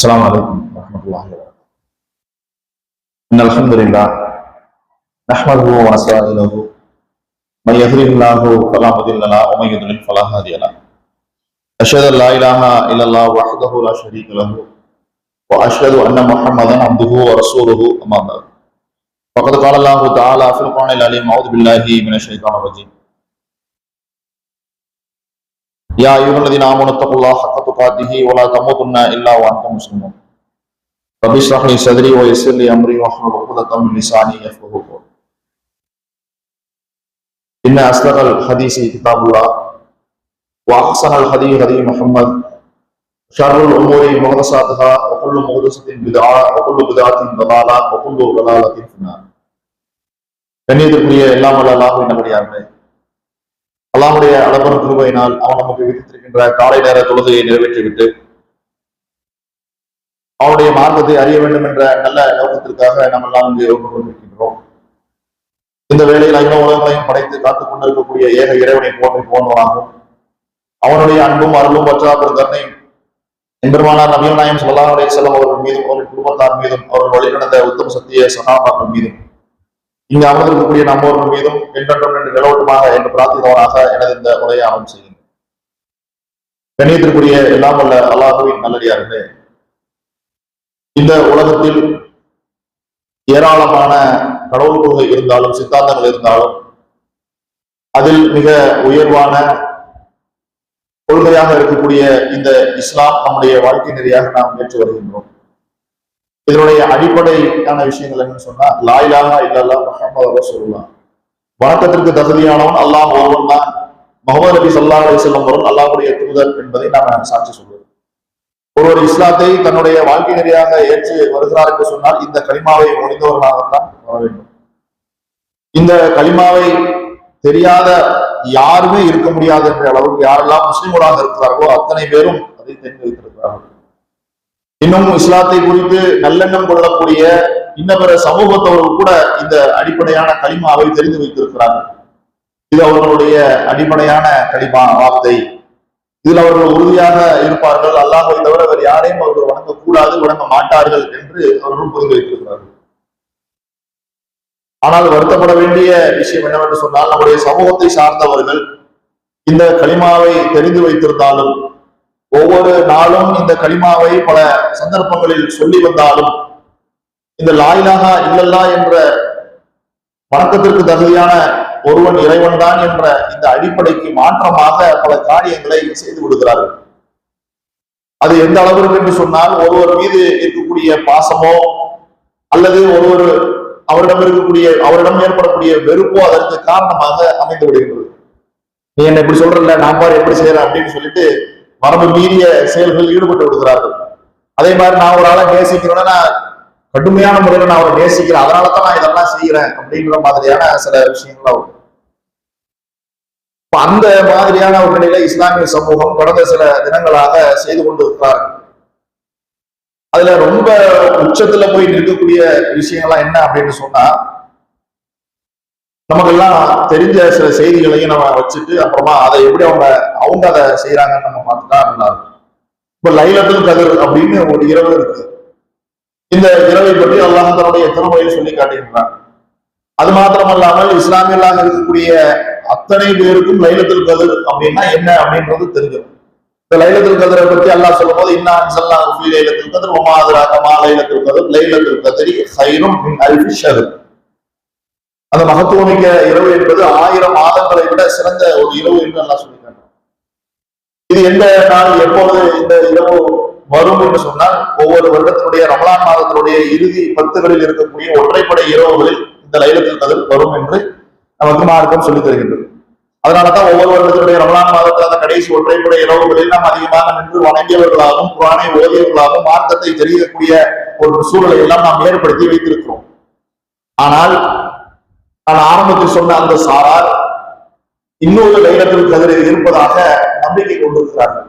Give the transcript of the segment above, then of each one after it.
السلام عليكم ورحمة الله وبركاته. إن الحمد لله نحمده ونستعينه. من يهده الله فلا مضل له ومن يضلل فلا هادي له. أشهد أن لا إله إلا الله وحده لا شريك له وأشهد أن محمدا عبده ورسوله أما بعد. فقد قال الله تعالى في القرآن العليم أعوذ بالله من الشيطان الرجيم. يا أيها الذين آمنوا اتقوا الله حق تقاته ولا تموتن إلا وأنتم مسلمون رب اشرح لي صدري ويسر لي أمري واحلل عقدة من لساني يفقهوا قولي إن أصدق الحديث كتاب الله وأحسن الحديث هدي محمد شر الأمور محدثاتها وكل محدثة بدعة وكل بدعة ضلالة وكل ضلالة في النار கண்ணியத்திற்குரிய எல்லாம் வல்ல அல்லாஹ்வின் நல்லடியார்களே அல்லாஹுடைய அளப்பரும் கிருபையினால் அவன் நமக்கு விதித்திருக்கின்ற காலை நேர தொழுகையை நிறைவேற்றிவிட்டு அவனுடைய மார்க்கத்தை அறிய வேண்டும் என்ற நல்ல நோக்கத்திற்காக நாம் எல்லாம் இங்கு கொண்டிருக்கின்றோம். இந்த வேளையில் ஐநா உலகங்களையும் படைத்து காத்துக் கொண்டிருக்கக்கூடிய ஏக இறைவனை போற்றி போன்றவனாகும் அவனுடைய அன்பும் அருளும் பற்றாப்பெரும் கருணையும் எம்பெருமானார் நபிகள் நாயம் சொல்லலாம் செல்லம் அவர்கள் மீதும் அவர்கள் குடும்பத்தார் மீதும் அவர்கள் வழிநடந்த உத்தம சத்திய சகாபாக்கள் மீதும் இங்கு அமர்ந்திருக்கக்கூடிய நம்மோர்கள் மீதும் என்றென்றும் என்று நிலவட்டுமாக என்று பிரார்த்தித்தவனாக எனது இந்த உரையை ஆரம்பம் செய்கிறேன். கண்ணியத்திற்குரிய எல்லாம் வல்ல அல்லாஹுவின் நல்லடியார்களே இந்த உலகத்தில் ஏராளமான கடவுள் கொள்கை இருந்தாலும் சித்தாந்தங்கள் இருந்தாலும் அதில் மிக உயர்வான கொள்கையாக இருக்கக்கூடிய இந்த இஸ்லாம் நம்முடைய வாழ்க்கை நெறியாக நாம் ஏற்று வருகின்றோம். இதனுடைய அடிப்படையான விஷயங்கள் என்னன்னு சொன்னா லாயிலாக இல்லல்லா முகமது ரசூல்லா வணக்கத்திற்கு தகுதியானவன் அல்லாஹ் ஒருவன் தான் முகமது நபி சொல்லா அலி செல்லம் வரும் அல்லாஹுடைய தூதர் என்பதை நாம சாட்சி சொல்வோம் ஒருவர் இஸ்லாத்தை தன்னுடைய வாழ்க்கை நெறியாக ஏற்று வருகிறார் என்று சொன்னால் இந்த களிமாவை முடிந்தவர்களாகத்தான் வர வேண்டும். இந்த களிமாவை தெரியாத யாருமே இருக்க முடியாது என்ற அளவுக்கு யாரெல்லாம் முஸ்லிம்களாக இருக்கிறார்களோ அத்தனை பேரும் அதை தெரிந்து வைத்திருக்கிறார்கள் இன்னும் இஸ்லாத்தை குறித்து நல்லெண்ணம் கொள்ளக்கூடிய இன்ன பிற சமூகத்தவர்கள் கூட இந்த அடிப்படையான களிமாவை தெரிந்து வைத்திருக்கிறார்கள். இது அவர்களுடைய அடிப்படையான களிமா வார்த்தை. இதில் அவர்கள் உறுதியாக இருப்பார்கள். அல்லாஹை தவிர வேறு யாரையும் அவர்கள் வணங்கக்கூடாது வணங்க மாட்டார்கள் என்று அவர்கள் புரிந்து வைத்திருக்கிறார்கள். ஆனால் வருத்தப்பட வேண்டிய விஷயம் என்னவென்று சொன்னால் நம்முடைய சமூகத்தை சார்ந்தவர்கள் இந்த களிமாவை தெரிந்து வைத்திருந்தாலும் ஒவ்வொரு நாளும் இந்த களிமாவை பல சந்தர்ப்பங்களில் சொல்லி வந்தாலும் இந்த லாயிலாகா இல்லல்லா என்ற வணக்கத்திற்கு தகுதியான ஒருவன் இறைவன் தான் என்ற இந்த அடிப்படைக்கு மாற்றமாக பல காரியங்களை செய்து விடுகிறார்கள் அது எந்த அளவிற்கு என்று சொன்னால் ஒருவர் மீது இருக்கக்கூடிய பாசமோ அல்லது ஒருவர் அவரிடம் இருக்கக்கூடிய அவரிடம் ஏற்படக்கூடிய வெறுப்போ அதற்கு காரணமாக அமைந்து விடுகின்றது. நீ என்ன இப்படி சொல்றல நான் பாரு எப்படி செய்யறேன் அப்படின்னு சொல்லிட்டு மரபு மீறிய செயல்களில் ஈடுபட்டு விடுகிறார்கள். அதே மாதிரி நான் ஒரு ஆளை நேசிக்கிறேன்னா நான் கடுமையான முறையில் நான் அவரை நேசிக்கிறேன். அதனால தான் நான் இதெல்லாம் செய்கிறேன் அப்படிங்கிற மாதிரியான சில விஷயங்கள் வரும் அந்த மாதிரியான ஒரு நிலையில இஸ்லாமிய சமூகம் கடந்த சில தினங்களாக செய்து கொண்டு இருக்கிறார்கள். அதுல ரொம்ப உச்சத்துல போய் நிற்கக்கூடிய விஷயங்கள்லாம் என்ன அப்படின்னு சொன்னா நமக்கெல்லாம் தெரிஞ்ச சில செய்திகளையும் நம்ம வச்சுட்டு அப்புறமா அதை எப்படி அவங்க அவங்க அதை செய்யறாங்கன்னு நம்ம பார்த்துட்டா நல்லா இருக்கும். இப்ப லைலத்தில் கதிர் அப்படின்னு ஒரு இரவு இருக்கு. இந்த இரவை பற்றி அல்லாஹ் தன்னுடைய திறமையை சொல்லி காட்டுகின்றான் அது மாத்திரமல்லாமல் இஸ்லாமியர்களாக இருக்கக்கூடிய அத்தனை பேருக்கும் லைலத்தில் கதிர் அப்படின்னா என்ன அப்படின்றது தெரியும். இந்த லைலத்தில் கதிரை பற்றி அல்லாஹ் சொல்லும் போது இன்னா அன்சல்லா ஃபீ கதிர் வமா மா லைலத்தில் கதிர் லைலத்தில் கதிரி ஹைரும் மின் அல்ஃபி ஷஹர். அந்த மகத்துவமிக்க இரவு என்பது ஆயிரம் மாதங்களை விட சிறந்த ஒரு இரவு என்று நல்லா சொல்லியிருக்காங்க இது எந்த நாள் எப்பொழுது இந்த இரவு வரும் என்று சொன்னால் ஒவ்வொரு வருடத்தினுடைய ரமலான் மாதத்தினுடைய இறுதி பத்துகளில் இருக்கக்கூடிய ஒற்றைப்படை இரவுகளில் இந்த லைலத்தில் கதிர் வரும் என்று நமக்கு மார்க்கம் சொல்லித் தருகின்றது. அதனாலதான் ஒவ்வொரு வருடத்தினுடைய ரமலான் மாதத்தில் அந்த கடைசி ஒற்றைப்படை இரவுகளில் நாம் அதிகமாக நின்று வணங்கியவர்களாகவும் புராணை ஓதியவர்களாகவும் மார்க்கத்தை தெரியக்கூடிய ஒரு சூழலை எல்லாம் நாம் ஏற்படுத்தி வைத்திருக்கிறோம். ஆனால் நான் ஆரம்பத்தில் சொன்ன அந்த சாரார் இன்னொரு லைலத்தில் கதிர் இருப்பதாக நம்பிக்கை கொண்டிருக்கிறார்கள்.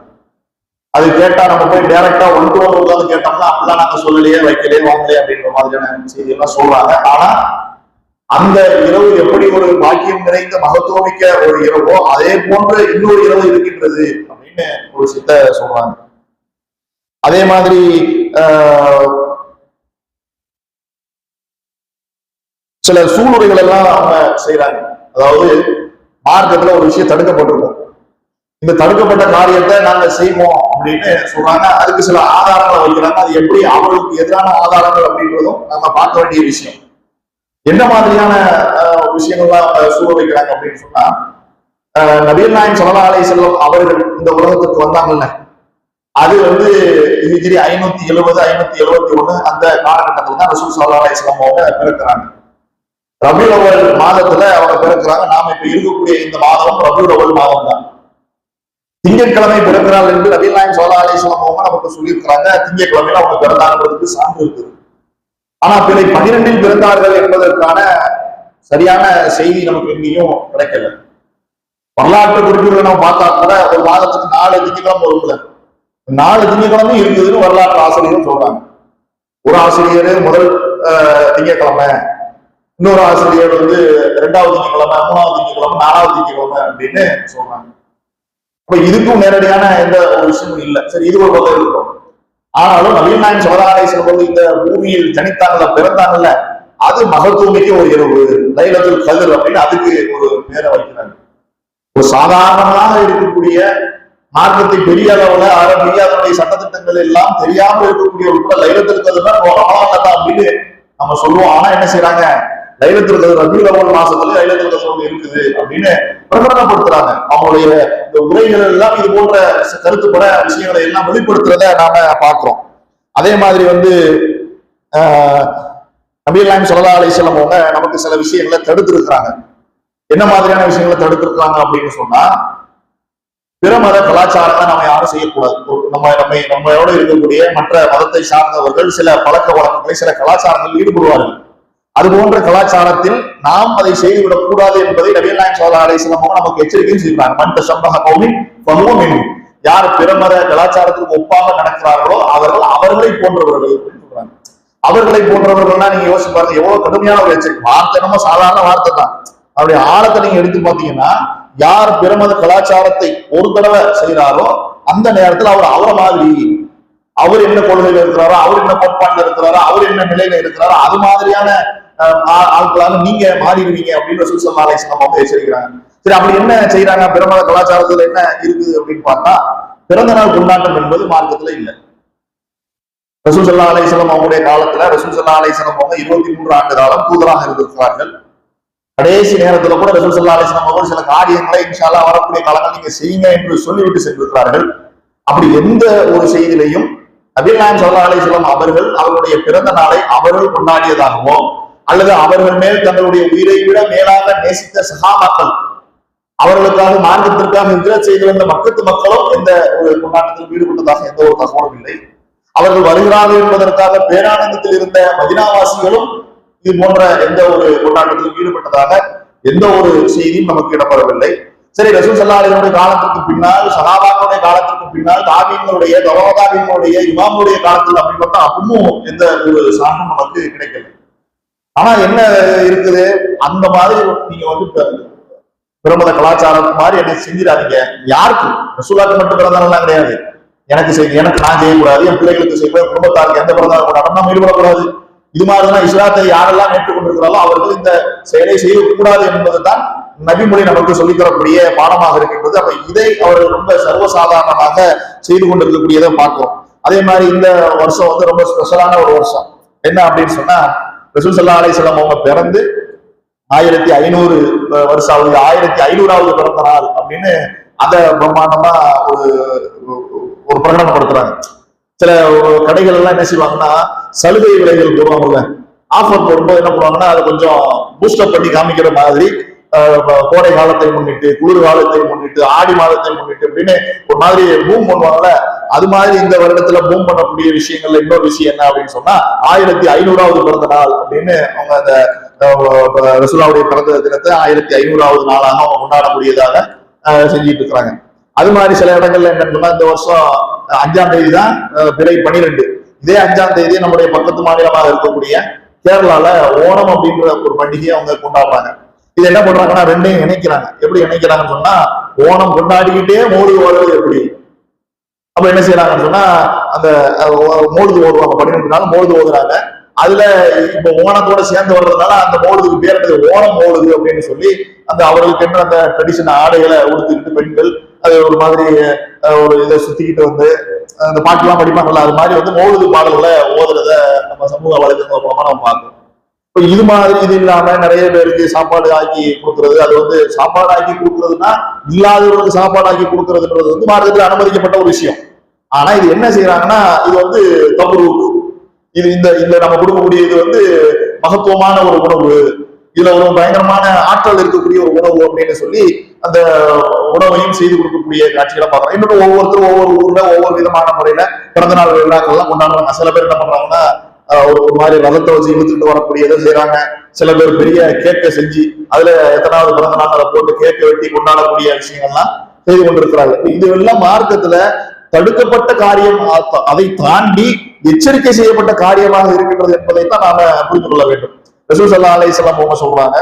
அது கேட்டா நம்ம போய் டைரக்டா ஒன் டு ஒன் உட்காந்து கேட்டோம்னா அப்படிலாம் நாங்க சொல்லலையே வைக்கலையே வாங்கலையே அப்படின்ற மாதிரியான செய்தி எல்லாம் சொல்றாங்க. ஆனா அந்த இரவு எப்படி ஒரு பாக்கியம் நிறைந்த மகத்துவமிக்க ஒரு இரவோ அதே போன்ற இன்னொரு இரவு இருக்கின்றது அப்படின்னு ஒரு சித்த சொல்றாங்க. அதே மாதிரி ஆஹ், சில சூழ்நிலைகள் எல்லாம் அவங்க செய்யறாங்க அதாவது மார்க்கத்துல ஒரு விஷயம் தடுக்கப்பட்டிருக்கும். இந்த தடுக்கப்பட்ட காரியத்தை நாங்க செய்வோம் அப்படின்னு சொல்றாங்க. அதுக்கு சில ஆதாரங்களை வைக்கிறாங்க. அது எப்படி அவர்களுக்கு எதிரான ஆதாரங்கள் அப்படின்றதும் நம்ம பார்க்க வேண்டிய விஷயம். என்ன மாதிரியான விஷயங்கள்லாம் அவங்க சூழ வைக்கிறாங்க அப்படின்னு சொன்னா ஆஹ், நபீல் நாயம் அலை செல்லம் அவர்கள் இந்த உலகத்துக்கு வந்தாங்கல்ல. அது வந்து ஹிஜ்ரி ஐநூத்தி எழுபது ஐநூத்தி எழுபத்தி ஒண்ணு அந்த காலகட்டத்தில் தான் ரசூல் சல்லா அலை செல்லம் அவங்க பிறக்கிறாங்க. ரபியுல் மாதத்துல அவங்க பிறக்கிறாங்க. நாம இப்ப இருக்கக்கூடிய இந்த மாதம் ரபியுல் மாதம் தான். திங்கட்கிழமை பிறக்கிறாள் என்று நபீல் நாயம் சல்லா அவங்க நமக்கு சொல்லியிருக்கிறாங்க. திங்கட்கிழமையில அவங்க பிறந்தாங்கிறதுக்கு சான்று இருக்குது. ஆனா பிறை பன்னிரெண்டில் பிறந்தார்கள் என்பதற்கான சரியான செய்தி நமக்கு எங்கேயும் கிடைக்கல. வரலாற்று குறிப்புகளை நம்ம பார்த்தா கூட ஒரு மாதத்துக்கு நாலு திங்கக்கிழமை வரும்ல. நாலு திங்கக்கிழமை இருக்குதுன்னு வரலாற்று ஆசிரியர் சொல்றாங்க. ஒரு ஆசிரியர் முதல் திங்கக்கிழமை இன்னொரு ஆசிரியர் வந்து ரெண்டாவது திங்கக்கிழமை மூணாவது திங்கக்கிழமை நாலாவது திங்கக்கிழமை அப்படின்னு சொல்றாங்க. அப்ப இதுக்கும் நேரடியான எந்த ஒரு விஷயமும் இல்லை. சரி இது ஒரு பக்கம் இருக்கும் ஆனாலும் நவீன் நாயன் சோதராலை வந்து இந்த பூமியில் தனித்தாங்கல்ல பிறந்தாங்கல்ல அது மகத்துவமிக்க ஒரு இரவு. லைலத்தில் கதிர் அப்படின்னு அதுக்கு ஒரு பேரை வைக்கிறாங்க. ஒரு சாதாரணமாக இருக்கக்கூடிய மார்க்கத்தை பெரிய அளவுல அரபிய அதனுடைய சட்டத்திட்டங்கள் எல்லாம் தெரியாமல் இருக்கக்கூடிய ஒரு கூட லைலத்துல் கதிர் தான் அப்படின்னு நம்ம சொல்லுவோம். ஆனா என்ன செய்யறாங்க லைலத்துல் கதிர் ரபியுல் அவ்வல் மாசத்துல லைலத்துல் கதிர் இருக்குது அப்படின்னு பிரகடனப்படுத்துறாங்க. அவங்களுடைய இந்த உரைகள் எல்லாம் இது போன்ற கருத்துப்பட விஷயங்களை எல்லாம் வெளிப்படுத்துறத நாம பாக்குறோம் அதே மாதிரி வந்து ஆஹ், சொல்லலா அலை சொல்லா அலிஸ்லாம் நமக்கு சில விஷயங்களை தடுத்திருக்கிறாங்க. என்ன மாதிரியான விஷயங்களை தடுத்திருக்காங்க அப்படின்னு சொன்னா பிற மத கலாச்சாரங்களை நம்ம யாரும் செய்யக்கூடாது. நம்ம நம்ம நம்மளோட இருக்கக்கூடிய மற்ற மதத்தை சார்ந்தவர்கள் சில பழக்க வழக்கங்களை சில கலாச்சாரங்களில் ஈடுபடுவார்கள். அது போன்ற கலாச்சாரத்தில் நாம் அதை செய்துவிடக் கூடாது என்பதை நபிகள் நாயகம் சல்லா அலிஸ்லாம் நமக்கு எச்சரிக்கை செய்கிறாங்க மண்ட சம்பக கௌமின் பகுவம் யார் பிறமத கலாச்சாரத்துக்கு ஒப்பாக நடக்கிறார்களோ அவர்கள் அவர்களை போன்றவர்கள் சொல்றாங்க. அவர்களை போன்றவர்கள்னா நீங்க யோசிச்சு பாருங்க எவ்வளவு கடுமையான ஒரு எச்சரிக்கை. வார்த்தை நம்ம சாதாரண வார்த்தை தான். அவருடைய ஆழத்தை நீங்க எடுத்து பாத்தீங்கன்னா யார் பிறமத கலாச்சாரத்தை ஒரு தடவை செய்கிறாரோ அந்த நேரத்தில் அவர் அவரை மாதிரி. அவர் என்ன கொள்கையில இருக்கிறாரோ அவர் என்ன கோட்பாட்டுல இருக்கிறாரோ அவர் என்ன நிலையில இருக்கிறாரோ அது மாதிரியான ஆட்களாக நீங்க மாறிடுவீங்க அப்படின்னு ரசூல் ஸல்லல்லாஹு அலைஹி வஸல்லம் எச்சரிக்கிறாங்க. சரி அப்படி என்ன செய்யறாங்க பிரமத கலாச்சாரத்துல என்ன இருக்குது அப்படின்னு பார்த்தா பிறந்த நாள் கொண்டாட்டம் என்பது மார்க்கத்துல இல்லை. ரசூல் சல்லா அலிஸ்லாம் அவங்களுடைய காலத்துல ரசூல் சல்லா அலிஸ்லாம் அவங்க இருபத்தி மூன்று ஆண்டு காலம் தூதராக இருந்திருக்கிறார்கள். கடைசி நேரத்துல கூட ரசூல் சல்லா அலிஸ்லாம் அவர்கள் சில காரியங்களை இன்ஷால்லா வரக்கூடிய காலங்கள் நீங்க செய்யுங்க என்று சொல்லிவிட்டு சென்றிருக்கிறார்கள். அப்படி எந்த ஒரு செய்தியிலையும் நபீல் நாயம் சல்லா அலிஸ்லாம் அவர்கள் அவர்களுடைய பிறந்த நாளை அவர்கள் கொண்டாடியதாகவோ அல்லது அவர்கள் மேல் தங்களுடைய உயிரை விட மேலாக நேசித்த சகாபாக்கள். அவர்களுக்காக மார்க்கத்திற்காக ஹிஜ்ரத் செய்து வந்த மக்கத்து மக்களும் எந்த ஒரு கொண்டாட்டத்தில் ஈடுபட்டதாக எந்த ஒரு தகவலும் இல்லை. அவர்கள் வருகிறார்கள் என்பதற்காக பேரானந்தத்தில் இருந்த மதினாவாசிகளும் இது போன்ற எந்த ஒரு கொண்டாட்டத்திலும் ஈடுபட்டதாக எந்த ஒரு செய்தியும் நமக்கு இடப்படவில்லை சரி ரசூல் சல்லாஹனுடைய காலத்திற்கு பின்னால் சகாபாக்களுடைய காலத்திற்கு பின்னால் தாபீங்களுடைய தவதாபீங்களுடைய இமாமுடைய காலத்தில் அப்படின்னு பார்த்தா அப்பவும் எந்த ஒரு சான்றும் நமக்கு கிடைக்கல ஆனா என்ன இருக்குது? அந்த மாதிரி நீங்க வந்து பிரமத கலாச்சாரம் மாதிரி என்ன செஞ்சிடாதீங்க. யாருக்கு? ரசூலாக்கு மட்டும் பிறந்தாலாம் கிடையாது. எனக்கு செய்ய எனக்கு நான் செய்யக்கூடாது என் பிள்ளைகளுக்கு செய்யக்கூடாது குடும்பத்தாருக்கு எந்த பிறந்தாலும் கூட நம்ம ஈடுபடக்கூடாது. இது மாதிரிதான் இஸ்லாத்தை யாரெல்லாம் ஏற்றுக்கொண்டிருக்கிறாரோ அவர்கள் இந்த செயலை செய்யக்கூடாது என்பதுதான் நபிமொழி நமக்கு சொல்லித் தரக்கூடிய பாடமாக இருக்கின்றது. அப்ப இதை அவர்கள் ரொம்ப சர்வசாதாரணமாக செய்து கொண்டிருக்கக்கூடியதை பார்க்கிறோம். அதே மாதிரி இந்த வருஷம் வந்து ரொம்ப ஸ்பெஷலான ஒரு வருஷம். என்ன அப்படின்னு சொன்னா ரசூல் சல்லா அலிஸ்லாம் அவங்க பிறந்து ஆயிரத்தி ஐநூறு வருஷம் ஆகுது. ஆயிரத்தி ஐநூறாவது பிறந்த நாள் அப்படின்னு அதை பிரம்மாண்டமா ஒரு ஒரு பிரகடனப்படுத்துறாங்க. சில கடைகள் எல்லாம் என்ன செய்வாங்கன்னா சலுகை விலைகள் போடுவாங்கல்ல. ஆஃபர் போடும்போது என்ன பண்ணுவாங்கன்னா அதை கொஞ்சம் பூஸ்டப் பண்ணி காமிக்கிற மாதிரி கோடை காலத்தை முன்னிட்டு குளிர் காலத்தை முன்னிட்டு ஆடி மாதத்தை முன்னிட்டு அப்படின்னு ஒரு மாதிரி பூம் பண்ணுவாங்கல்ல. அது மாதிரி இந்த வருடத்துல பூம் பண்ணக்கூடிய விஷயங்கள்ல இன்னொரு விஷயம் என்ன அப்படின்னு சொன்னா ஆயிரத்தி ஐநூறாவது பிறந்த நாள் அப்படின்னு அவங்க அந்த ரசுலாவுடைய பிறந்த தினத்தை ஆயிரத்தி ஐநூறாவது நாளாக அவங்க கொண்டாடக்கூடியதாக செஞ்சுட்டு இருக்கிறாங்க அது மாதிரி சில இடங்கள்ல என்னன்னு சொன்னா இந்த வருஷம் அஞ்சாம் தேதி தான் பிறை பனிரெண்டு. இதே அஞ்சாம் தேதி நம்முடைய பக்கத்து மாநிலமாக இருக்கக்கூடிய கேரளால ஓணம் அப்படின்ற ஒரு பண்டிகையை அவங்க கொண்டாடுறாங்க. இது என்ன பண்றாங்கன்னா ரெண்டையும் இணைக்கிறாங்க. எப்படி இணைக்கிறாங்கன்னு சொன்னா ஓணம் கொண்டாடிக்கிட்டே மோடி வருவது எப்படி? அப்ப என்ன செய்யறாங்கன்னு சொன்னா அந்த மோழுது ஓடுவாங்க. பன்னிரெண்டு நாள் மோழுது ஓடுறாங்க அதுல இப்ப ஓணத்தோட சேர்ந்து வர்றதுனால அந்த மோழுதுக்கு பேர் ஓணம் மோழுது அப்படின்னு சொல்லி அந்த அவர்களுக்கு என்ன அந்த ட்ரெடிஷன் ஆடைகளை உடுத்திக்கிட்டு பெண்கள் அது ஒரு மாதிரி ஒரு இதை சுத்திக்கிட்டு வந்து அந்த பாட்டுலாம் படிப்பாங்கல்ல அது மாதிரி வந்து மோழுது பாடல்களை ஓதுறத நம்ம சமூக வலைதளங்கள் மூலமா நம்ம பார்க்கணும் இப்ப இது மாதிரி இது இல்லாம நிறைய பேருக்கு சாப்பாடு ஆக்கி கொடுக்கறது. அது வந்து சாப்பாடு ஆக்கி கொடுக்கறதுன்னா இல்லாதவர்களுக்கு சாப்பாடு ஆக்கி கொடுக்கறதுன்றது வந்து மார்க்கத்தில் அனுமதிக்கப்பட்ட ஒரு விஷயம். ஆனா இது என்ன செய்யறாங்கன்னா இது வந்து தவறு. இது இந்த இந்த நம்ம கொடுக்கக்கூடிய இது வந்து மகத்துவமான ஒரு உணவு. இதுல ஒரு பயங்கரமான ஆற்றல் இருக்கக்கூடிய ஒரு உணவு அப்படின்னு சொல்லி அந்த உணவையும் செய்து கொடுக்கக்கூடிய காட்சிகளை பார்க்கறோம். இன்னொன்று ஒவ்வொருத்தரும் ஒவ்வொரு ஊர்ல ஒவ்வொரு விதமான முறையில பிறந்தநாள் விழாக்கள்லாம் கொண்டாடுறாங்க. சில பேர் என்ன பண்றாங்கன்னா ஒரு ஒரு மாதிரி ரதத்தை வச்சு இழுத்துட்டு வரக்கூடியதை செய்யறாங்க சில பேர் பெரிய கேக்கை செஞ்சு அதுல எத்தனாவது பிறந்த நாள் அதை போட்டு கேக்கை வெட்டி கொண்டாடக்கூடிய விஷயங்கள்லாம் செய்து கொண்டிருக்கிறாங்க இது எல்லாம் மார்க்கத்துல தடுக்கப்பட்ட காரியம் அதை தாண்டி எச்சரிக்கை செய்யப்பட்ட காரியமாக இருக்கின்றது என்பதை தான் நாம புரிந்து கொள்ள வேண்டும். ரசூல் சல்லா அலைஹிஸ்ஸலாம் அவங்க சொல்றாங்க.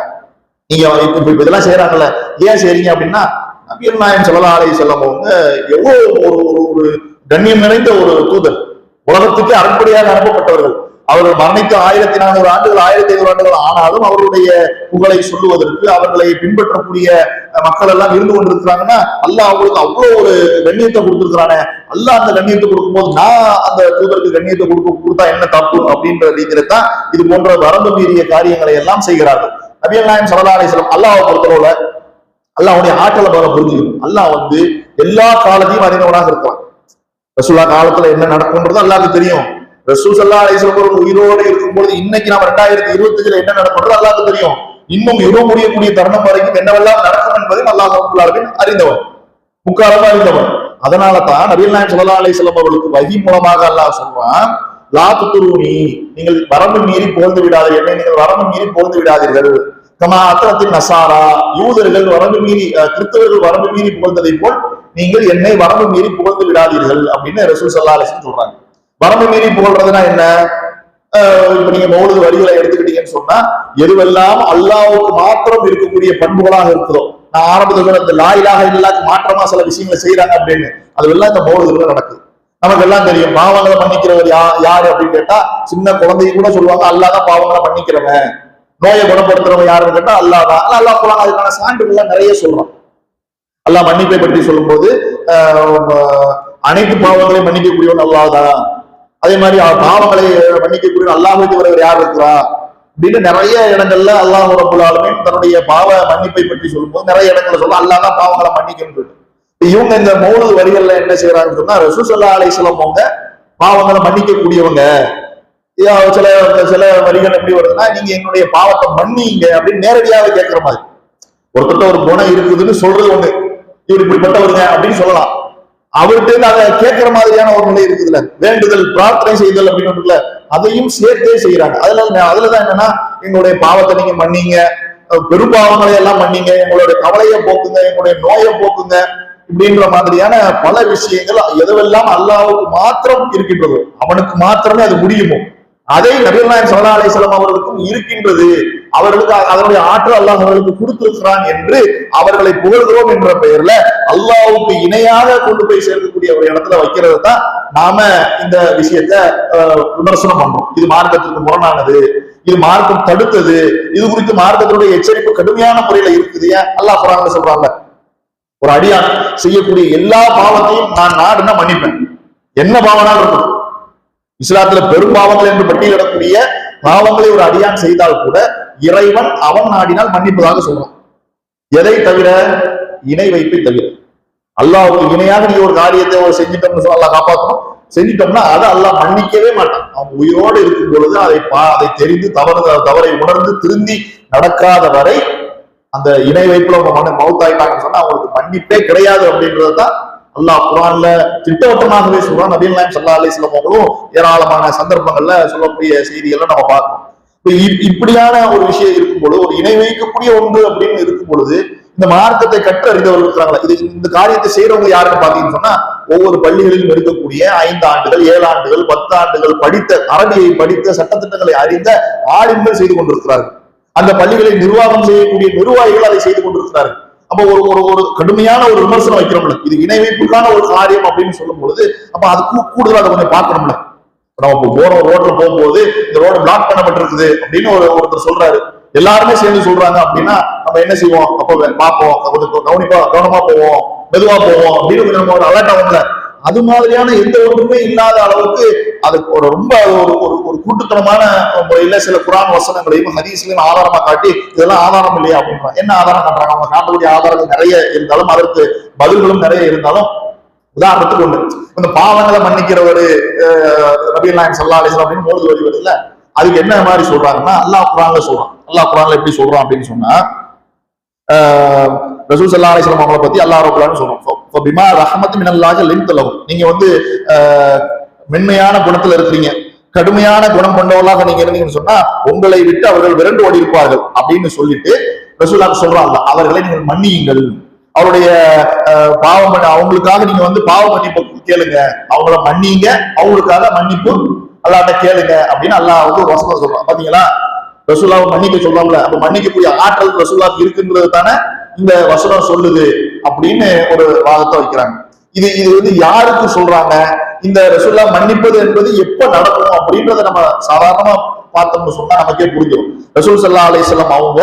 நீங்க இப்ப இதெல்லாம் செய்யறாங்கல்ல ஏன் செய்றீங்க அப்படின்னா நபிகள் நாயகம் சல்லா அலைஹிஸ்ஸலாம் அவங்க எவ்வளவு ஒரு ஒரு ஒரு கண்ணியம் நிறைந்த ஒரு தூதர். உலகத்துக்கே அறப்படியாக அனுப்பப்பட்டவர்கள். அவர்கள் மரணித்து ஆயிரத்தி நானூறு ஆண்டுகள் ஆயிரத்தி ஐநூறு ஆண்டுகள் ஆனாலும் அவருடைய புகழை சொல்லுவதற்கு அவர்களை பின்பற்றக்கூடிய மக்கள் எல்லாம் இருந்து கொண்டிருக்கிறாங்கன்னா அல்லாஹ் அவங்களுக்கு அவ்வளவு ஒரு கண்ணியத்தை கொடுத்திருக்கிறானே. அல்லாஹ் அந்த கண்ணியத்தை கொடுக்கும்போது நான் அந்த தூதருக்கு கண்ணியத்தை கொடுக்க கொடுத்தா என்ன தப்பு அப்படின்ற ரீதியில தான் இது போன்ற வரம்பு மீறிய காரியங்களை எல்லாம் செய்கிறார்கள். நபிகள் நாயம் சல்லா அலிஸ்லாம் அல்லாஹ் பொறுத்தளவுல அல்லாஹ்வுடைய ஆற்றலை பல புரிஞ்சுக்கணும். அல்லாஹ் வந்து எல்லா காலத்தையும் அறிந்தவனாக இருக்கலாம். ரசுல்லா காலத்துல என்ன நடக்கும்ன்றது அல்லாஹ்க்கு தெரியும். ரசூல் சல்லா அலிஸ்வரம் உயிரோடு இருக்கும்போது இன்னைக்கு நம்ம ரெண்டாயிரத்தி இருபத்தஞ்சுல என்ன நடக்கும்ன்றது அல்லாஹ்க்கு தெரியும். இன்னும் யுகம் முடியக்கூடிய தருணம் வரைக்கும் என்னவெல்லாம் நடக்கும் என்பதையும் அல்லாஹ் ரப்பல் ஆலமீன் அறிந்தவன். முக்காலமா அறிந்தவன். அதனால தான் நபீல் நாயம் சல்லா அலிஸ்லம் அவர்களுக்கு வகி மூலமாக அல்லாஹ் சொல்றான் லா துத்துருணி நீங்கள் வரம்பு மீறி புகழ்ந்து விடாதீர்கள். என்னை நீங்கள் வரம்பு மீறி புகழ்ந்து விடாதீர்கள். கமா அத்தனத்தின் நசாரா யூதர்கள் வரம்பு மீறி கிறிஸ்தவர்கள் வரம்பு மீறி புகழ்ந்ததை போல் நீங்கள் என்னை வரம்பு மீறி புகழ்ந்து விடாதீர்கள் அப்படின்னு ரசூல் சல்லா அலிஸ்லம் சொல்றாங்க. வரம்பு மீறி புகழ்றதுனா என்ன? அஹ், இப்ப நீங்க மௌலுது வரிகளை எடுத்துக்கிட்டீங்கன்னு சொன்னா எதுவெல்லாம் அல்லாவுக்கு மாத்திரம் இருக்கக்கூடிய பண்புகளாக இருக்குதோ நான் ஆரம்பத்தில் இந்த லாயிலாக இல்லாக்கு மாற்றமா சில விஷயங்களை செய்யறாங்க அப்படின்னு. அதுவெல்லாம் இந்த மௌலுதுல நடக்குது. நமக்கு எல்லாம் தெரியும் பாவங்களை மன்னிக்கிறவர் யா யாரு அப்படின்னு கேட்டா சின்ன குழந்தைய கூட சொல்லுவாங்க அல்லாஹ் தான் பாவங்களை மன்னிக்கிறவன். நோயை குணப்படுத்துறவன் யாருன்னு கேட்டா அல்லாஹ் தான். ஆனா அல்லாஹ் குரான் அதுக்கான சான்றுகள்லாம் நிறைய சொல்றான். அல்லாஹ் மன்னிப்பை பற்றி சொல்லும்போது ஆஹ், அனைத்து பாவங்களையும் மன்னிக்கக்கூடியவன் அல்லாஹ் தான். அதே மாதிரி அவன் பாவங்களை மன்னிக்கக்கூடிய அல்லாஹ் தவிர யார் இருக்கிறா? அப்படின்னு நிறைய இடங்கள்ல அல்லாஹ் ரபுல் தன்னுடைய பாவ மன்னிப்பை பற்றி சொல்லும்போது நிறைய இடங்கள்ல சொல்ல அல்லாஹ் தான் பாவங்களை மன்னிக்கணும் இவங்க இந்த மூணு வரிகள்ல என்ன செய்யறாங்கன்னு சொன்னா ரசூசல்லா அலைஹிஸ்ஸலாம் அவங்க பாவங்களை மன்னிக்கக்கூடியவங்க. சில சில வரிகள் எப்படி வருதுன்னா நீங்க என்னுடைய பாவத்தை மன்னிங்க அப்படின்னு நேரடியாக கேட்கிற மாதிரி. ஒருத்தட்ட ஒரு குணம் இருக்குதுன்னு சொல்றது ஒண்ணு. இவர் இப்படிப்பட்டவருங்க அப்படின்னு சொல்லலாம். அவர்கிட்ட இருந்து அதை கேட்கிற மாதிரியான ஒரு நிலை இருக்குதுல வேண்டுதல் பிரார்த்தனை செய்தல் அப்படின்னு இருக்குல்ல. அதையும் சேர்த்தே செய்யறாங்க அதுல அதுலதான் என்னன்னா எங்களுடைய பாவத்தை நீங்க மன்னிங்க. அஹ் பாவங்களை எல்லாம் மன்னிங்க. எங்களுடைய கவலையை போக்குங்க. எங்களுடைய நோயை போக்குங்க. இப்படின்ற மாதிரியான பல விஷயங்கள் எதுவெல்லாம் அல்லாவுக்கு மாத்திரம் இருக்கின்றதோ அவனுக்கு மாத்திரமே அது முடியுமோ அதை நபிகள் நாயகம் ஸல்லல்லாஹு அவர்களுக்கும் இருக்கின்றது. அவர்களுக்கு அதனுடைய ஆற்றல் அல்லாஹ் அவர்களுக்கு கொடுத்திருக்கிறான் என்று அவர்களை புகழ்கிறோம் என்ற பெயர்ல அல்லாவுக்கு இணையாக கொண்டு போய் சேர்க்கக்கூடிய ஒரு இடத்துல வைக்கிறது தான் நாம இந்த விஷயத்த விமர்சனம் பண்றோம். இது மார்க்கத்திற்கு முரணானது இது மார்க்கம் தடுத்தது இது குறித்து மார்க்கத்தினுடைய எச்சரிப்பு கடுமையான முறையில இருக்குது. ஏன்? அல்லாஹ் புறாங்க சொல்றாங்க ஒரு அடியான் செய்யக்கூடிய எல்லா பாவத்தையும் நான் நாடுனா மன்னிப்பேன்? என்ன பாவனாலும் இருக்கும் இஸ்லாத்துல பெரும் பாவங்கள் என்று பட்டியலிடக்கூடிய பாவங்களை ஒரு அடியான் செய்தால் கூட இறைவன் அவன் நாடினால் மன்னிப்பதாக சொல்றான். எதை தவிர? இணை வைப்பை தவிர. அல்லாவுக்கு இணையாக நீ ஒரு காரியத்தை ஒரு செஞ்சிட்டோம்னு சொல்லி அல்லாஹ் காப்பாற்றணும் செஞ்சிட்டோம்னா அதை அல்லாஹ் மன்னிக்கவே மாட்டான். அவன் உயிரோடு இருக்கும் பொழுது அதை பா அதை தெரிந்து தவறு தவறை உணர்ந்து திருந்தி நடக்காத வரை அந்த இணை வைப்புல அவங்க மன மவுத்தாயிட்டாங்கன்னு சொன்னா அவங்களுக்கு மன்னிப்பே கிடையாது அப்படின்றத தான் அல்லாஹ் குரான்ல திட்டவட்டமாகவே சொல்றான். நபீல் நாயம் சல்லா அலி அவங்களும் ஏராளமான சந்தர்ப்பங்கள்ல சொல்லக்கூடிய செய்திகளை நம்ம பார்க்கணும் இப்படியான ஒரு விஷயம் இருக்கும் பொழுது ஒரு இணை வைக்கக்கூடிய ஒன்று அப்படின்னு இருக்கும் பொழுது இந்த மார்க்கத்தை கற்றறிந்தவர்கள் இருக்கிறாங்களா? இது இந்த காரியத்தை செய்யறவங்க யாருன்னு பாத்தீங்கன்னு சொன்னா ஒவ்வொரு பள்ளிகளிலும் இருக்கக்கூடிய ஐந்து ஆண்டுகள் ஏழு ஆண்டுகள் பத்து ஆண்டுகள் படித்த அரபியை படித்த சட்டத்திட்டங்களை அறிந்த ஆளுங்கள் செய்து கொண்டிருக்கிறார்கள். அந்த பள்ளிகளை நிர்வாகம் செய்யக்கூடிய நிர்வாகிகள் அதை செய்து கொண்டிருக்கிறார்கள். அப்ப ஒரு ஒரு ஒரு கடுமையான ஒரு விமர்சனம் வைக்கிறோம்ல. இது இணை வைப்புக்கான ஒரு காரியம் அப்படின்னு சொல்லும் பொழுது அப்ப அது கூடுதலாக அதை கொஞ்சம் பார்க்கணும்ல. நம்ம இப்போ போறோம் ரோட்ல போகும்போது இந்த ரோடு பிளாக் பண்ணப்பட்டிருக்குது அப்படின்னு ஒரு ஒருத்தர் சொல்றாரு. எல்லாருமே சேர்ந்து சொல்றாங்க அப்படின்னா நம்ம என்ன செய்வோம்? அப்ப பார்ப்போம். கொஞ்சம் கவனிப்பா கவனமா போவோம். மெதுவா போவோம் அப்படின்னு கொஞ்சம் நம்ம ஒரு அலர்ட் ஆகும்ல அது மாதிரியான எந்த ஒன்றுமே இல்லாத அளவுக்கு அது ஒரு ரொம்ப ஒரு ஒரு ஒரு கூட்டுத்தனமான முறையில சில குரான் வசனங்களையும் ஹதீஸ்லையும் ஆதாரமா காட்டி இதெல்லாம் ஆதாரம் இல்லையா அப்படின்றாங்க என்ன ஆதாரம் காட்டுறாங்க அவங்க காட்டக்கூடிய ஆதாரங்கள் நிறைய இருந்தாலும் அதற்கு பதில்களும் நிறைய இருந்தாலும் உதாரணத்துக்கு ஒண்ணு இந்த பாவங்களை மன்னிக்கிறவரு நபீல் நாயன் சல்லா அலிஸ்லாம் அப்படின்னு மூணு வருவது இல்ல அதுக்கு என்ன மாதிரி சொல்றாங்கன்னா அல்லாஹ் குரான்ல சொல்றான். அல்லாஹ் குரான்ல எப்படி சொல்றான் அப்படின்னு சொன்னா ரசூல் சல்லா அலிஸ்லாம் அவங்களை பத்தி அல்லா ரபுல்லான்னு சொல்றோம் "ஃப- பிமா ரஹமத் மினல்லாக லின்தலகும் நீங்க வந்து மென்மையான குணத்துல இருக்கிறீங்க. கடுமையான குணம் கொண்டவர்களாக நீங்க இருந்தீங்கன்னு சொன்னா உங்களை விட்டு அவர்கள் விரண்டு ஓடி இருப்பார்கள் அப்படின்னு சொல்லிட்டு ரசூல்லா சொல்றாங்க. அவர்களை நீங்கள் மன்னியுங்கள். அவருடைய பாவம் பண்ண அவங்களுக்காக நீங்க வந்து பாவ மன்னிப்பு கேளுங்க. அவங்கள மன்னிங்க. அவங்களுக்காக மன்னிப்பு அல்லாட்ட கேளுங்க அப்படின்னு அல்லாஹ் வந்து வசனம் சொல்றான். பாத்தீங்களா? ரசூலாவை மன்னிக்க சொல்றாங்கல்ல அப்ப மன்னிக்கக்கூடிய ஆற்றல் ரசூலாவுக்கு இருக்குன்றது தானே இந்த வசனம் சொல்லுது அப்படின்னு ஒரு வாதத்தை வைக்கிறாங்க. இது இது வந்து யாருக்கு சொல்றாங்க? இந்த ரசூல்லா மன்னிப்பது என்பது எப்ப நடக்கும் அப்படின்றத நம்ம சாதாரணமா பார்த்தோம்னு சொன்னா நமக்கே புரிஞ்சிடும் ரசூல் சல்லா அலிஸ்லாம் அவங்க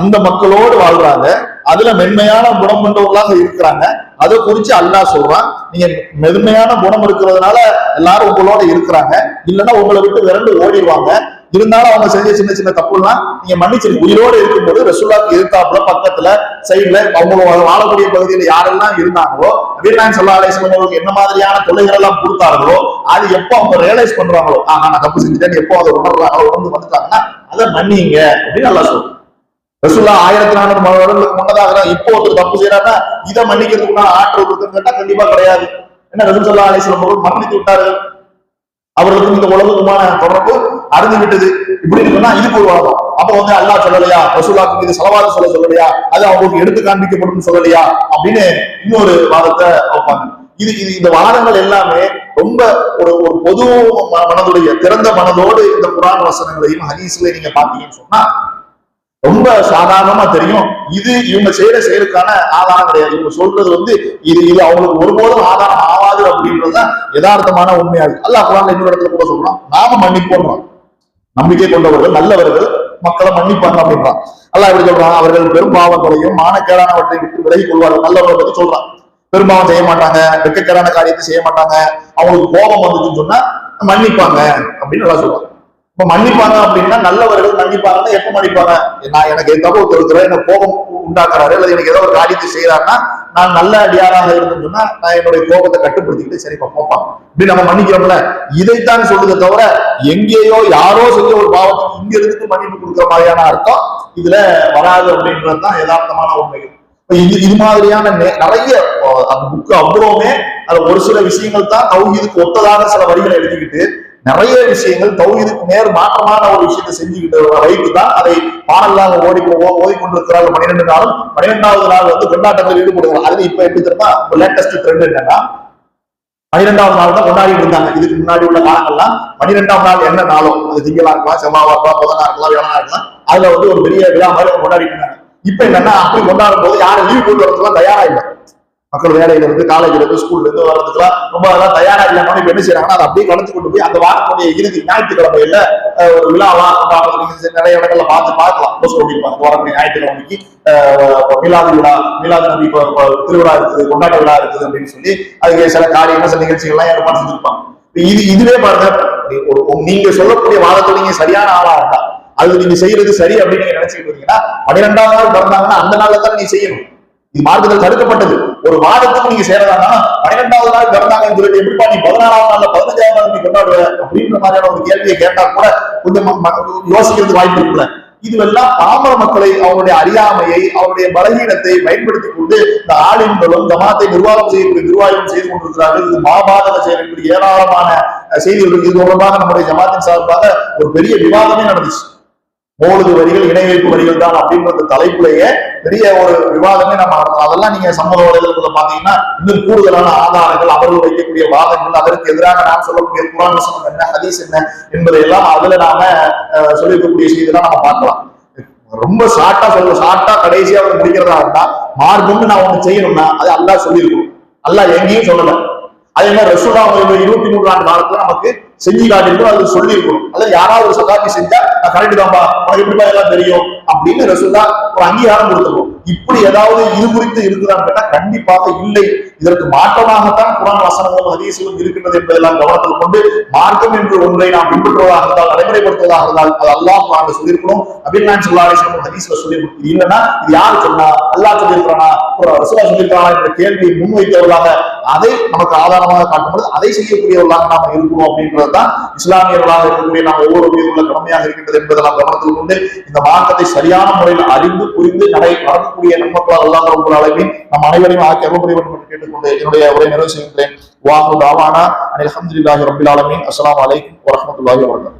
அந்த மக்களோடு வாழ்றாங்க. அதுல மென்மையான குணம் கொண்டவர்களாக இருக்கிறாங்க. அதை குறிச்சு அல்லா சொல்றான். நீங்க மென்மையான குணம் இருக்கிறதுனால எல்லாரும் உங்களோட இருக்கிறாங்க. இல்லைன்னா உங்களை விட்டு விரண்டு ஓடிடுவாங்க. இருந்தாலும் அவங்க செஞ்ச சின்ன சின்ன தப்புலாம் நீங்க மன்னிச்சிருங்க உயிரோடு இருக்கும்போது ரசூலாக்கு எதிர்த்தாப்புல பக்கத்துல சைட்ல அவங்களோட வாழக்கூடிய பகுதியில யாரெல்லாம் இருந்தாங்களோ வீரநாயன் சல்லா அலிஸ்லாம் அவங்களுக்கு என்ன மாதிரியான தொல்லைகள் எல்லாம் கொடுத்தார்களோ அது எப்போ அவங்க ரியலைஸ் பண்றாங்களோ ஆஹ் நான் தப்பு செஞ்சுட்டேன் எப்போ அதை உணர்றாங்களோ உணர்ந்து வந்துட்டாங்கன்னா அதை மன்னிங்க அப்படின்னு நல்லா சொல்றோம் ரசுல்லா ஆயிரத்தி நானூறு வருடங்களுக்கு முன்னதாக இப்போ ஒருத்தர் தப்பு செய்யறாருன்னா இதை மன்னிக்கிறதுக்குன்னா ஆற்றல் இருக்குன்னு கேட்டா கண்டிப்பா கிடையாது. என்ன ரசூல் சல்லா அலிஸ்லாம் அவர்கள் மன்னித்து விட்டார்கள். அவர்களுக்கும் இந்த உலகமான தொடர்பு அறிந்து விட்டது. இப்படின்னு சொன்னா இதுக்கு ஒரு வாதம் அப்ப வந்து அல்லாஹ் சொல்லலையா? ரசூலாக்கு இது செலவாத சொல்ல சொல்லலையா? அது அவங்களுக்கு எடுத்து காண்பிக்கப்படும் சொல்லலையா? அப்படின்னு இன்னொரு வாதத்தை வைப்பாங்க. இது இது இந்த வாதங்கள் எல்லாமே ரொம்ப ஒரு ஒரு பொது ம- மனதுடைய திறந்த மனதோடு இந்த புராண வசனங்களையும் ஹதீஸ்ல நீங்க பாத்தீங்கன்னு சொன்னா ரொம்ப சாதாரணமா தெரியும். இது இவங்க செய்யற செயலுக்கான ஆதாரம் கிடையாது. இவங்க சொல்றது வந்து இது இது அவங்களுக்கு ஒருபோதும் ஆதாரம் ஆகாது அப்படின்றதுதான் யதார்த்தமான உண்மையாது அல்ல அல்லாஹ் இன்னொரு இடத்துல கூட சொல்லலாம் நாம மன்னிப்போன்றோம் நம்பிக்கை கொண்டவர்கள் நல்லவர்கள் மக்களை மன்னிப்பாங்க அப்படின்றான். அல்ல எப்படி சொல்றான்? அவர்கள் பெரும்பாவங்களையும் மானக்கேடானவற்றை விட்டு விலகி கொள்வார்கள். நல்லவர்கள் பத்தி சொல்றான். பெரும்பாவம் செய்ய மாட்டாங்க. வெக்கக்கேடான காரியத்தை செய்ய மாட்டாங்க. அவங்களுக்கு கோபம் வந்துச்சுன்னு சொன்னா மன்னிப்பாங்க அப்படின்னு நல்லா சொல்றாங்க இப்ப மன்னிப்பாங்க அப்படின்னா நல்லவர்கள் மன்னிப்பாங்கன்னா எப்ப மன்னிப்பாங்க? நான் எனக்கு எதாவது ஒருத்தர் இருக்கிற கோபம் உண்டாக்குறாரு? அல்லது எனக்கு ஏதோ ஒரு காரியத்தை செய்யறாருன்னா நான் நல்ல அடியாராக இருந்தேன்னு சொன்னா நான் என்னுடைய கோபத்தை கட்டுப்படுத்திக்கிட்டு சரிப்பா போப்பான் இப்படி நம்ம மன்னிக்கிறோம்ல. இதைத்தான் சொல்லுத தவிர எங்கேயோ யாரோ செஞ்ச ஒரு பாவத்துக்கு இங்க இருந்து மன்னிப்பு கொடுக்குற மாதிரியான அர்த்தம் இதுல வராது அப்படின்றது தான் யதார்த்தமான உண்மைகள். இது இது மாதிரியான நிறைய அந்த புக்கு அவ்வளவுமே அதுல ஒரு சில விஷயங்கள் தான் தௌஹீதுக்கு ஒத்ததாக சில வரிகளை எழுதிக்கிட்டு நிறைய விஷயங்கள் தௌஹீதுக்கு நேர் மாற்றமான ஒரு விஷயத்தை செஞ்சுக்கிட்டு வைத்து தான் அதை பாடலாக ஓடி ஓ- ஓதிக்கொண்டிருக்கிறார்கள். பன்னிரெண்டு நாளும் பன்னிரெண்டாவது நாள் வந்து கொண்டாட்டங்களில் ஈடுபடுகிறார் அதுல இப்ப எப்படி தெரியுமா? லேட்டஸ்ட் ட்ரெண்ட் என்னன்னா பனிரெண்டாவது நாள் தான் கொண்டாடிட்டு இருந்தாங்க. இதுக்கு முன்னாடி உள்ள காலங்கள்லாம் பன்னிரெண்டாம் நாள் என்ன நாளும் அது திங்களா இருக்கலாம் செவ்வாவா இருக்கலாம் புதனா இருக்கலாம் வேளனா இருக்கலாம். அதுல வந்து ஒரு பெரிய விழா மாதிரி கொண்டாடிட்டு இருந்தாங்க. இப்ப என்னன்னா அப்படி கொண்டாடும் போது யாரும் லீவ் போட்டு வரதுலாம் தயாரா இல்லை. மக்கள் வேலையில இருந்து காலேஜ்ல இருந்து ஸ்கூல்ல இருந்து வர்றதுக்குலாம் ரொம்ப அதெல்லாம் தயாரா இல்லாம இப்ப என்ன செய்யறாங்கன்னா அதை அப்படியே கலந்து கொண்டு போய் அந்த வாரத்துடைய இறுதி ஞாயிற்றுக்கிழமையில ஒரு விழாவா நிறைய இடங்கள்ல பார்த்து பார்க்கலாம். போஸ்ட் பண்ணிருப்பாங்க வரக்கூடிய ஞாயிற்றுக்கிழமைக்கு அஹ், விழா மீலாது நம்பி திருவிழா இருக்குது கொண்டாட்ட விழா இருக்குது அப்படின்னு சொல்லி அதுக்கு சில காரியங்கள் சில நிகழ்ச்சிகள்லாம் ஏற்பாடு செஞ்சிருப்பாங்க. இது இதுவே பாருங்க நீ- ஒரு நீங்க சொல்லக்கூடிய வாதத்துல நீங்க சரியான ஆளா இருந்தா அது நீங்க செய்யறது சரி அப்படின்னு நீங்க நினைச்சுக்கிட்டு இருந்தீங்கன்னா பன்னிரெண்டாவது நாள் பிறந்தாங்கன்னா அந்த நாள்ல தான் நீ செய்யணும். இது மார்க்குதல் தடுக்கப்பட்டது. ஒரு மாதத்துக்கு நீங்க செய்யறதானா? பன்னிரெண்டாவது நாள் பிறந்தாங்கன்னு சொல்லிட்டு எப்படிப்பா நீ பதினாறாவது நாள்ல பதினஞ்சாவது நாள் நீ கொண்டாடுவ? அப்படின்ற மாதிரியான ஒரு கேள்வியை கேட்டா கூட கொஞ்சம் யோசிக்கிறது வாய்ப்பு இருக்குல்ல. இதுவெல்லாம் பாமர மக்களை அவருடைய அறியாமையை அவருடைய பலகீனத்தை பயன்படுத்திக் கொண்டு இந்த ஆளுங்களும் ஜமாத்தை நிர்வாகம் செய்யக்கூடிய நிர்வாகம் செய்து கொண்டிருக்கிறார்கள். இது மாபாதக செயல் என்று ஏராளமான செய்திகள் இது மூலமாக நம்முடைய ஜமாத்தின் சார்பாக ஒரு பெரிய விவாதமே நடந்துச்சு. மோழுது வரிகள் இணை வைப்பு வரிகள் தான் அப்படின்ற தலைப்புலேயே பெரிய ஒரு விவாதமே நம்ம நடத்தணும் அதெல்லாம் நீங்க சமூக வலைதளத்துல பாத்தீங்கன்னா இன்னும் கூடுதலான ஆதாரங்கள் அவர்கள் வைக்கக்கூடிய வாதங்கள் அதற்கு எதிராக நாம் சொல்லக்கூடிய குரான் வசனம் என்ன ஹதீஸ் என்ன என்பதையெல்லாம் அதுல நாம சொல்லியிருக்கக்கூடிய செய்தியெல்லாம் நம்ம பார்க்கலாம். ரொம்ப ஷார்ட்டா சொல்ல ஷார்ட்டா கடைசியா அவர் முடிக்கிறதா இருந்தா மார்க்கம்னு நான் ஒண்ணு செய்யணும்னா அது அல்லாஹ் சொல்லியிருக்கணும். அல்லா எங்கேயும் சொல்லல. அதே மாதிரி ரசூலா இருபத்தி மூன்றாண்டு காலத்துல நமக்கு செஞ்சு காட்டிருக்கணும் அது சொல்லியிருக்கணும். அதாவது யாராவது ஒரு சகாபி செஞ்சா நான் கரெக்ட் தான்ப்பா உனக்கு எப்படி எல்லாம் தெரியும். அப்படின்னு ரசூல்லா ஒரு அங்கீகாரம் கொடுத்துருவோம். இப்படி ஏதாவது இது குறித்து இருக்குதான்னு கேட்டா கண்டிப்பாக இல்லை. இதற்கு மாற்றமாகத்தான் குரான் வசனமும் ஹதீஸும் இருக்கின்றது என்பதெல்லாம் கவனத்தில் கொண்டு மார்க்கம் என்று ஒன்றை நாம் பின்பற்றுவதாக இருந்தால் நடைமுறைப்படுத்துவதாக இருந்தால் அது அல்லாஹ் குரான் சொல்லியிருக்கணும். அப்படின்னு நான் சொல்லா ஹதீஸ்ல சொல்லியிருக்கணும். இல்லைன்னா இது யார் சொன்னா அல்லாஹ் சொல்லியிருக்கிறானா ரசூலா சொல்லியிருக்கானா என்ற கேள்வியை முன்வைத்தவர்களாக அதை நமக்கு ஆதாரமாக காட்டும்போது அதை செய்யக்கூடியவர்களாக நாம் இருக்கிறோம் அப்படின்றதுதான் இஸ்லாமியர்களாக இருக்கக்கூடிய நாம் ஒவ்வொரு உள்ள கடமையாக இருக்கின்றது என்பதை நாம் கவனத்தில் கொண்டு இந்த மார்க்கத்தை சரியான முறையில் அறிந்து புரிந்து நடை நடக்கக்கூடிய நன்மக்களால் அல்லாஹ் ரப்பல் ஆலமீன் நம் அனைவரையும் ஆக்கி அருள்புரிய வேண்டும் என்று கேட்டுக்கொண்டு என்னுடைய உரை நிறைவு செய்கின்றேன். வாஹு தாவானா அனில் அல்ஹம்துலில்லாஹி ரப்பில் ஆலமீன். அஸ்ஸலாமு அலைக்கும் வரஹ்மத்துல்லாஹி வபரகாத்துஹு.